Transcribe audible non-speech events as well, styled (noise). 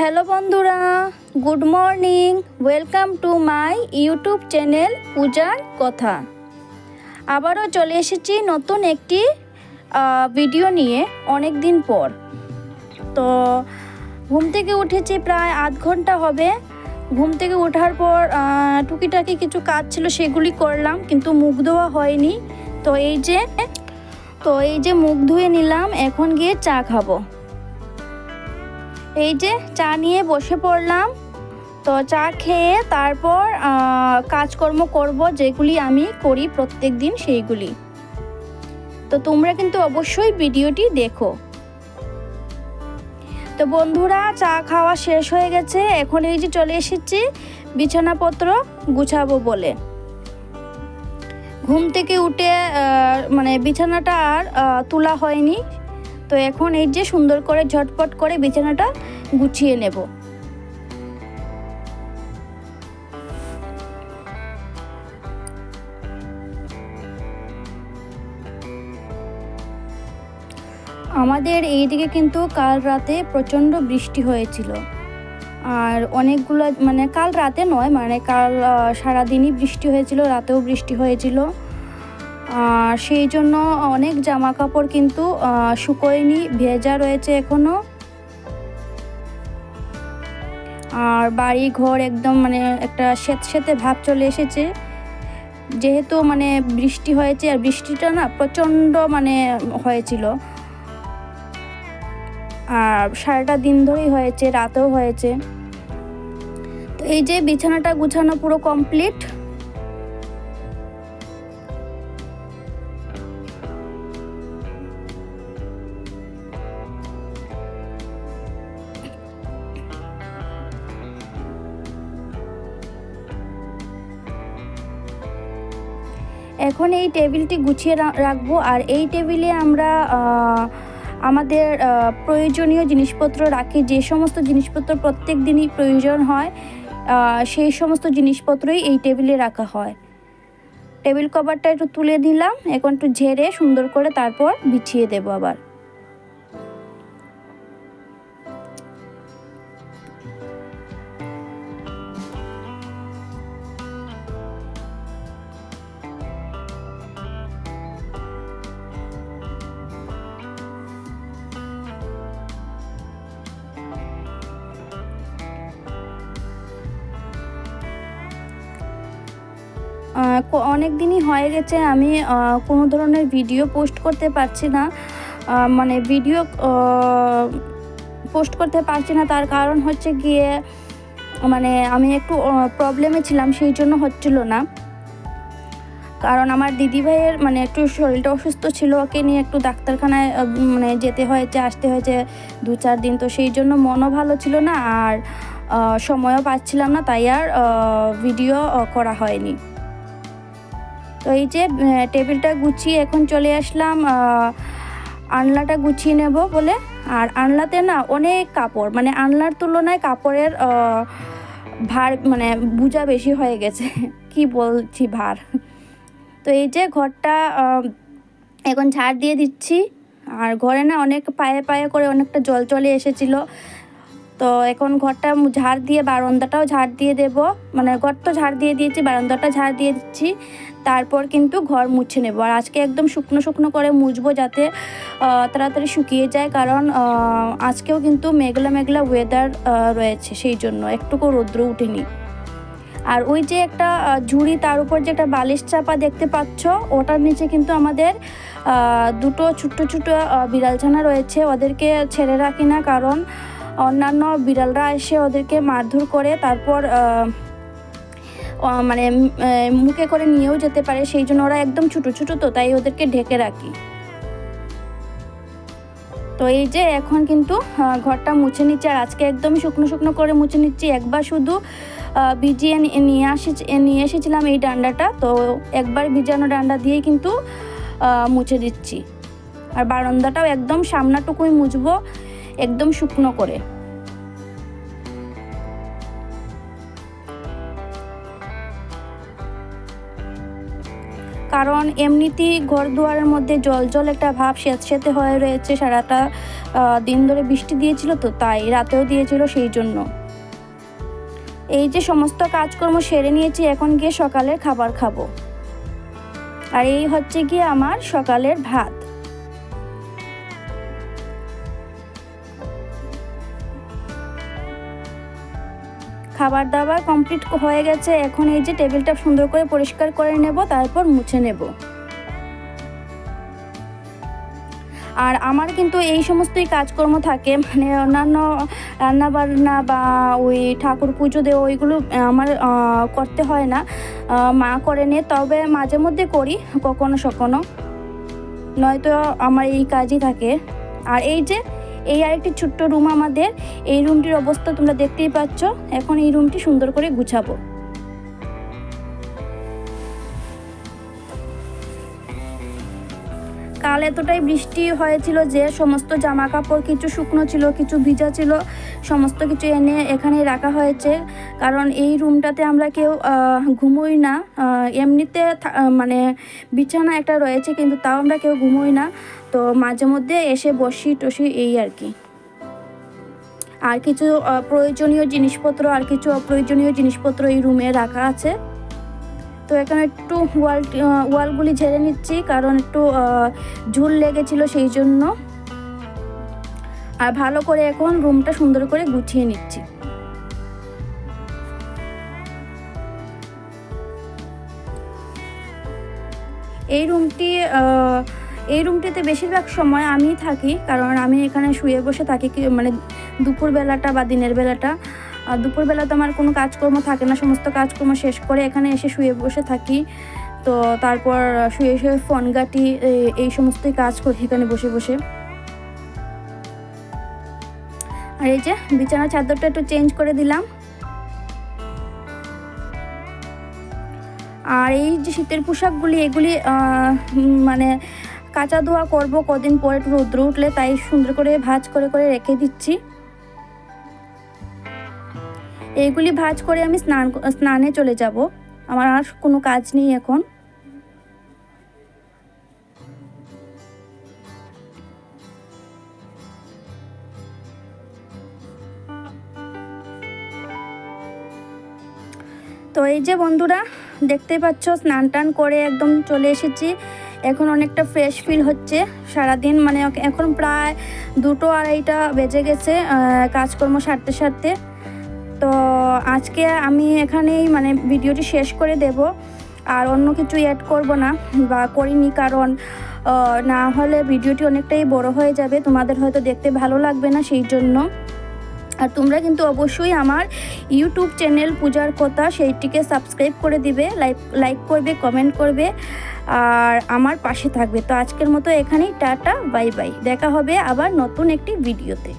Hello বন্ধুরা, good morning, welcome to my YouTube channel পূজার কথা। আবারও চলে এসেছি নতুন একটি ভিডিও নিয়ে অনেক দিন পর। তো ঘুম থেকে উঠেছি প্রায় আধ ঘণ্টা হবে। ঘুম থেকে ওঠার পর টুকিটাকি কিছু কাজ ছিল সেগুলি করলাম, কিন্তু মুখ ধোয়া হয়নি। তো এই যে, তো এই যে মুখ ধুয়ে নিলাম, এখন গিয়ে চা খাব। এই যে চা নিয়ে বসে পড়লাম। তো চা খেয়ে তারপর কাজকর্ম করব, যেগুলি আমি করি প্রত্যেক দিন সেইগুলি। তো তোমরা কিন্তু অবশ্যই ভিডিওটি দেখো। তো বন্ধুরা, চা খাওয়া শেষ হয়ে গেছে। এখন এই যে চলে এসেছি, বিছানাপত্র গুছাবো বলে। ঘুম থেকে উঠে মানে বিছানাটা আর তোলা হয়নি। তো এখন এই যে সুন্দর করে ঝটপট করে বিছানাটা গুছিয়ে নেব। আমাদের এইদিকে কিন্তু কাল রাতে প্রচণ্ড বৃষ্টি হয়েছিল। আর অনেকগুলো মানে কাল রাতে নয় মানে কাল সারাদিনই বৃষ্টি হয়েছিল, রাতেও বৃষ্টি হয়েছিল। সেই জন্য অনেক জামা কাপড় কিন্তু শুকোয়নি, ভেজা রয়েছে এখনও। আর বাড়ি ঘর একদম মানে একটা স্যাঁত স্যাঁতে ভাব চলে এসেছে। যেহেতু মানে বৃষ্টি হয়েছে, আর বৃষ্টিটা না প্রচণ্ড মানে হয়েছিল। আর সারাটা দিন ধরেই হয়েছে, রাতেও হয়েছে। তো এই যে বিছানাটা গুছানো পুরো কমপ্লিট এখন এই টেবিলটি গুছিয়ে রাখব আর এই টেবিলে আমরা আমাদের প্রয়োজনীয় জিনিসপত্র রাখি। যে সমস্ত জিনিসপত্র প্রত্যেক দিনই প্রয়োজন হয় সেই সমস্ত জিনিসপত্রই এই টেবিলে রাখা হয়। টেবিল কভারটা একটু তুলে দিলাম এখন একটু ঝেড়ে সুন্দর করে তারপর বিছিয়ে দেবো আবার। অনেক দিনই হয়ে গেছে, আমি কোনো ধরনের ভিডিও পোস্ট করতে পারছি না। মানে ভিডিও পোস্ট করতে পারছি না, তার কারণ হচ্ছে গিয়ে মানে আমি একটু প্রবলেমে ছিলাম, সেই জন্য হচ্ছিল না। কারণ আমার দিদিভাইয়ের মানে একটু শরীরটা অসুস্থ ছিল, ওকে নিয়ে একটু ডাক্তারখানায় মানে যেতে হয়েছে, আসতে হয়েছে দু চার দিন, তো সেই জন্য মনও ভালো ছিল না, আর সময়ও পাচ্ছিলাম না, তাই আর ভিডিও করা হয়নি। তো এই যে টেবিলটা গুছিয়ে এখন চলে আসলাম আনলাটা গুছিয়ে নেব বলে। আর আনলাতে না অনেক কাপড় মানে আনলার তুলনায় কাপড়ের ভার মানে বোঝা বেশি হয়ে গেছে। (laughs) কি বলছি ভার? তো এই যে ঘরটা এখন ঝাড় দিয়ে দিচ্ছি। আর ঘরে না অনেক পায়ে পায়ে করে অনেকটা জল চলে এসেছিল। তো এখন ঘরটা ঝাড় দিয়ে বারান্দাটাও ঝাড় দিয়ে দেব। মানে ঘর তো ঝাড় দিয়ে দিয়েছি, বারান্দাটা ঝাড় দিয়ে দিচ্ছি। তারপর কিন্তু ঘর মুছে নেব। আর আজকে একদম শুকনো শুকনো করে মুছবো যাতে তাড়াতাড়ি শুকিয়ে যায়। কারণ আজকেও কিন্তু মেঘলা মেঘলা ওয়েদার রয়েছে সেই জন্য। একটুকু রৌদ্র উঠেনি। আর ওই যে একটা ঝুড়ি, তার উপর যে একটা বালিশ চাপা দেখতে পাচ্ছ, ওটার নিচে কিন্তু আমাদের দুটো ছোট্ট ছোট্ট বিড়ালছানা রয়েছে। ওদেরকে ছেড়ে রাখি না, কারণ অন্যান্য বিড়ালরা এসে ওদেরকে মারধর করে তারপর মানে মুখে করে নিয়েও যেতে পারে। সেই জন্য ওরা একদম ছোটো ছোটো তো, তাই ওদেরকে ঢেকে রাখি। তো এই যে এখন কিন্তু ঘরটা মুছে নিচ্ছি আর আজকে একদম শুকনো শুকনো করে মুছে নিচ্ছি। একবার শুধু ভিজিয়ে নিয়ে আসি নিয়ে এসেছিলাম এই ডান্ডাটা। তো একবার ভিজানো ডান্ডা দিয়েই কিন্তু মুছে দিচ্ছি। আর বারান্দাটাও একদম সামনাটুকুই মুছবো। একদম শুকনো করে। কারণ এমনিতেই ঘর দুয়ারের মধ্যে জল জল একটা ভাব স্যাঁতস্যাঁতে হয়ে রয়েছে, সারাটা দিন ধরে বৃষ্টি দিয়েছিল তো, তাই রাতেও দিয়েছিল সেই জন্য। এই যে সমস্ত কাজকর্ম সেরে নিয়েছি, এখন গিয়ে সকালের খাবার খাব। আর এই হচ্ছে গিয়ে আমার সকালের ভাত। খাবার দাবার কমপ্লিট হয়ে গেছে, এখন এই যে টেবিলটা সুন্দর করে পরিষ্কার করে নেব, তারপর মুছে নেব। আর আমার কিন্তু এই সমস্তই কাজকর্ম থাকে মানে অন্যান্য রান্না বান্না বা ওই ঠাকুর পুজো দেওয়া, ওইগুলো আমার করতে হয় না। মা করে নে, তবে মাঝে মধ্যে করি, কখনো সখনো। নয়তো আমার এই কাজই থাকে। আর এই যে এই আরেকটি ছোট্ট রুম আমাদের। এই রুমটির অবস্থা তোমরা দেখতেই পাচ্ছ। এখন এই রুমটি সুন্দর করে গুছাবো। কাল এতটাই বৃষ্টি হয়েছিল যে সমস্ত জামা কাপড় কিছু শুকনো ছিল, কিছু ভিজা ছিল, সমস্ত কিছু এনে এখানে রাখা হয়েছে। কারণ এই রুমটাতে আমরা কেউ ঘুমোই না। এমনিতে মানে বিছানা একটা রয়েছে, কিন্তু তাও আমরা কেউ ঘুমোই না। তো মাঝে মধ্যে এসে বসি টসি এই আর কি। আর কিছু প্রয়োজনীয় জিনিসপত্র, আর কিছু অপ্রয়োজনীয় জিনিসপত্র এই রুমে রাখা আছে। তো এখানে একটু ওয়াল ওয়ালগুলি ঝেড়ে নিচ্ছি, কারণ একটু ঝুল লেগেছিল সেই জন্য। আর ভালো করে এখন রুমটা সুন্দর করে গুছিয়ে নিচ্ছি। এই রুমটি এই রুমটিতে বেশিরভাগ সময় আমিই থাকি, কারণ আমি এখানে শুয়ে বসে থাকি মানে দুপুর বেলাটা বা দিনের বেলাটা। আর দুপুরবেলা তো আমার কোনো কাজকর্ম থাকে না, সমস্ত কাজকর্ম শেষ করে এখানে এসে শুয়ে বসে থাকি। তো তারপর শুয়ে শুয়ে ফোন ঘাটি এই- সমস্তই কাজ করি এখানে বসে বসে। আর এই যে বিছানার চাদরটা একটু চেঞ্জ করে দিলাম। আর এই যে শীতের পোশাকগুলি, এগুলি মানে কাঁচা ধোয়া করব কদিন পরে রৌদ্র উঠলে, তাই সুন্দর করে ভাজ করে করে রেখে দিচ্ছি। এইগুলি ভাঁজ করে আমি স্নান স্নানে চলে যাব। আমার আর কোনো কাজ নেই এখন। তো এই যে বন্ধুরা, দেখতেই পাচ্ছ, স্নান টান করে একদম চলে এসেছি। এখন অনেকটা ফ্রেশ ফিল হচ্ছে। সারাদিন মানে এখন প্রায় দুটো আড়াইটা বেজে গেছে কাজকর্ম সারতে সারতে। তো আজকে আমি এখানেই মানে ভিডিওটি শেষ করে দেব। আর অন্য কিছু অ্যাড করব না বা করিনি কারণ না হলে ভিডিওটি অনেকটাই বড় হয়ে যাবে। তোমাদের হয়তো দেখতে ভালো লাগবে না সেই জন্য। আর তোমরা কিন্তু অবশ্যই আমার ইউটিউব চ্যানেল পূজার কথা সেইটিকে সাবস্ক্রাইব করে দিবে লাইক লাইক করবে কমেন্ট করবে, আর আমার পাশে থাকবে। তো আজকের মতো এখানেই, টাটা বাই বাই দেখা হবে আবার নতুন একটি ভিডিওতে